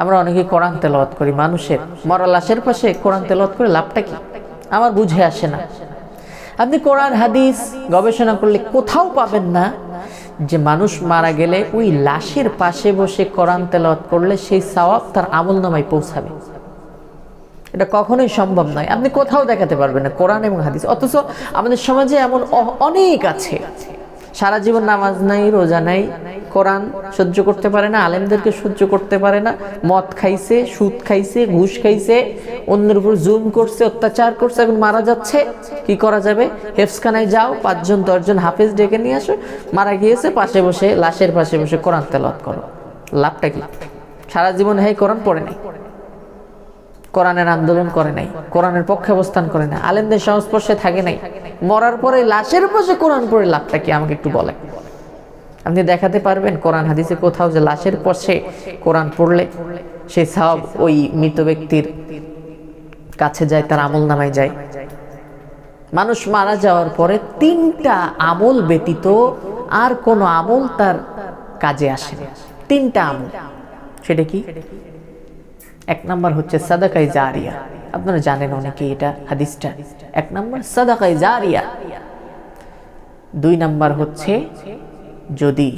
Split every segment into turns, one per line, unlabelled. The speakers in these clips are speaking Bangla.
আমরা অনেকে কোরআন তেলাওয়াত করি, মানুষের। মরা লাশের পাশে কোরআন তেলাওয়াত করে লাভটা কি? আমার বুঝে আসে না। আপনি কোরআন, হাদিস গবেষণা করলে কোথাও পাবেন না যে মানুষ মারা গেলে ওই লাশের পাশে বসে কোরআন তেলাওয়াত করলে সেই সওয়াব তার আমল নামায় পৌঁছাবে। এটা কখনোই সম্ভব নয়। আপনি কোথাও দেখাতে পারবেন না, কোরআন এবং হাদিস। অথচ আমাদের সমাজে এমন অনেক আছে। সারা জীবন নামাজ নাই, রোজা নাই কোরআন সহ্য করতে পারে না, আলেমদেরকে সহ্য করতে পারে না, মদ খাইছে, সুদ খাইছে, ঘুষ খাইছে, অন্যের উপর জুম করছে, অত্যাচার করছে, এখন মারা যাচ্ছে, কি করা যাবে? হেফসখানায় যাও, পাঁচজন, দশজন হাফেজ ডেকে নিয়ে আসো, মারা গিয়েছে, পাশে বসে, লাশের পাশে বসে কোরআন তেলাওয়াত করো। লাভটা কি? সারা জীবন হ্যাঁ কোরআন পড়ে নাই। কোরআনের আন্দোলন করে নাই, কোরআনের পক্ষে অবস্থান করে না আলেমদের সংস্পর্শে থাকে নাই। মরার পরে, লাশের পাশে কোরআন পড়ে, লাভটা কি? আমাকে একটু বলে আপনি দেখাতে পারবেন কোরআন হাদিসে কোথাও যে লাশের পাশে কোরআন পড়লে সেই সব ওই মৃত ব্যক্তির কাছে যায়, তার আমল নামায় যায়। মানুষ মারা যাওয়ার পরে তিনটা আমল ব্যতীত আর কোনো আমল তার কাজে আসে তিনটা আমল। সেটা কি? এক নম্বর হচ্ছে সাদাকাই জারিয়া। আপনারা জানেন অনেকে এটা, হাদিসটা। এক নম্বর সাদাকাই জারিয়া। দুই নাম্বার হচ্ছে যদি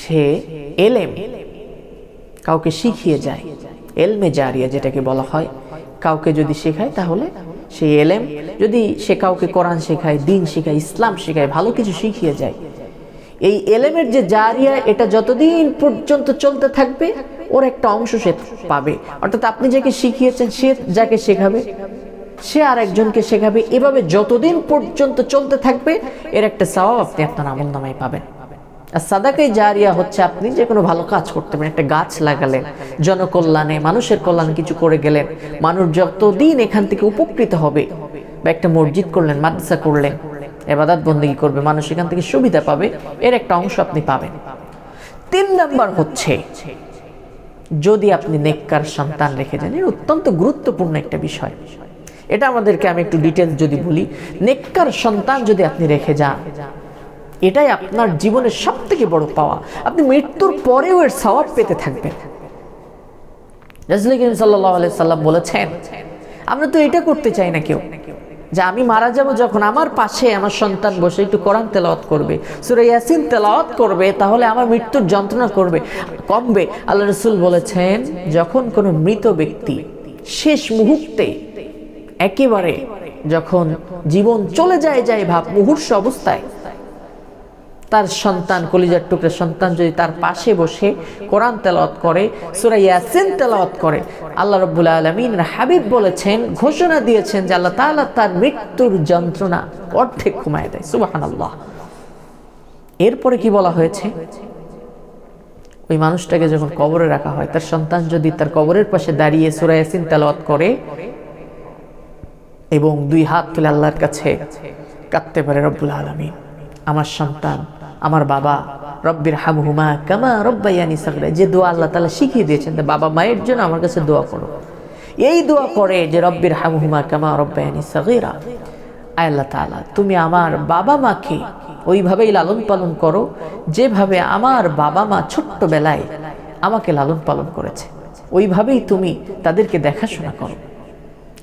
সে এলেম, কাউকে শিখিয়ে যায়, এলমে জারিয়া যেটাকে বলা হয়, কাউকে যদি শেখায় তাহলে সেই এলেম, যদি সে কাউকে কোরআন শেখায়, দিন শেখায়, ইসলাম শেখায়, ভালো কিছু শিখিয়ে যায়, এই এলেমের যে জারিয়া, এটা যতদিন পর্যন্ত চলতে থাকবে, ওর একটা অংশ সে পাবে। অর্থাৎ আপনি যাকে শিখিয়েছেন, সে যাকে শেখাবে, সে আর একজনকে শেখাবে, এভাবে যতদিন পর্যন্ত চলতে থাকবে, এর একটা সওয়াব আপনি আপনার আমল নামায় পাবেন। আর সাদাকে জারিয়া হচ্ছে আপনি যে কোনো ভালো কাজ করতে পারেন। একটা গাছ লাগালেন জনকল্যাণে, মানুষের কল্যাণে কিছু করে গেলেন মানুষ যতদিন এখান থেকে উপকৃত হবে বা একটা মসজিদ করলেন, মাদ্রাসা করলেন, এবাদাত বন্দিগি করবে, মানুষ এখান থেকে সুবিধা পাবে, এর একটা অংশ আপনি পাবেন। তিন নাম্বার হচ্ছে, যদি আপনি নেককার সন্তান রেখে যান এটা অত্যন্ত গুরুত্বপূর্ণ একটা বিষয়। এটা আমাদেরকে আমি একটু ডিটেলস যদি বলি, নেককার সন্তান যদি আপনি রেখে যান এটাই আপনার জীবনের সব থেকে বড় পাওয়া। আপনি মৃত্যুর পরেও এর সওয়াব পেতে থাকবেন। সাল্লাল্লাহু সাল্লাম বলেছেন, আমরা তো এটা করতে চাই না কেউ, যে আমি মারা যাব যখন আমার পাশে আমার সন্তান বসে একটু কোরআন তেলাওয়াত করবে, সূরা ইয়াসিন তেলাওয়াত করবে, তাহলে আমার মৃত্যুর যন্ত্রণা করবে, কমবে। আল্লাহ রসুল বলেছেন, যখন কোনো মৃত ব্যক্তি শেষ মুহূর্তে একেবারে যখন জীবন চলে যায় যায় ভাব মুহূর্ষ অবস্থায় তার সন্তান, কলিজার টুকরা সন্তান যদি তার পাশে বসে কোরআন তেলাওয়াত করে, সূরা ইয়াসিন তেলাওয়াত করে, আল্লাহ রাব্বুল আলামিন হাবিব বলেছেন, ঘোষণা দিয়েছেন যে আল্লাহ তাআলা তার মৃত্যুর যন্ত্রণা অর্ধেক কমায় দেয়। সুবহানাল্লাহ। এরপরে কি বলা হয়েছে? ওই মানুষটাকে যখন কবরে রাখা হয়, তার সন্তান যদি তার কবরের পাশে দাঁড়িয়ে সূরা ইয়াসিন তেলাওয়াত করে এবং দুই হাত তুলে আল্লাহর কাছে কাঁদতে পারে রব্বুল আলামিন, আমার সন্তান আমার বাবা রব্বির হামহুমা কামা রব্বাইয়ানি সাগরা যে দোয়া আল্লাহ তাআলা শিখিয়ে দিয়েছেন তা বাবা মায়ের জন্য আমার কাছে দোয়া করো। এই দোয়া করে যে রব্বির হামহুমা কামা রব্বাইয়ানি আয় আল্লাহ তাআলা, তুমি আমার বাবা মাকে ওইভাবেই লালন পালন করো যেভাবে আমার বাবা মা ছোট্টবেলায় আমাকে লালন পালন করেছে। ওইভাবেই তুমি তাদেরকে দেখাশোনা করো।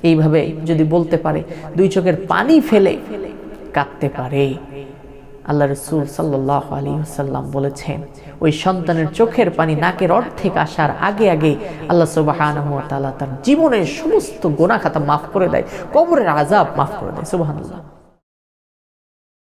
এইভাবে যদি বলতে পারে, দুই চোখের পানি ফেলে কাঁদতে পারে। আল্লাহ রসুল সাল্লাহ আলী সাল্লাম বলেছেন, ওই সন্তানের চোখের পানি নাকের অর্ধেক আসার আগে আগে আল্লাহ সুবাহ তার জীবনের সমস্ত গোনা খাতা মাফ করে দেয়, কবরের আজাব মাফ করে দেয় সুবাহ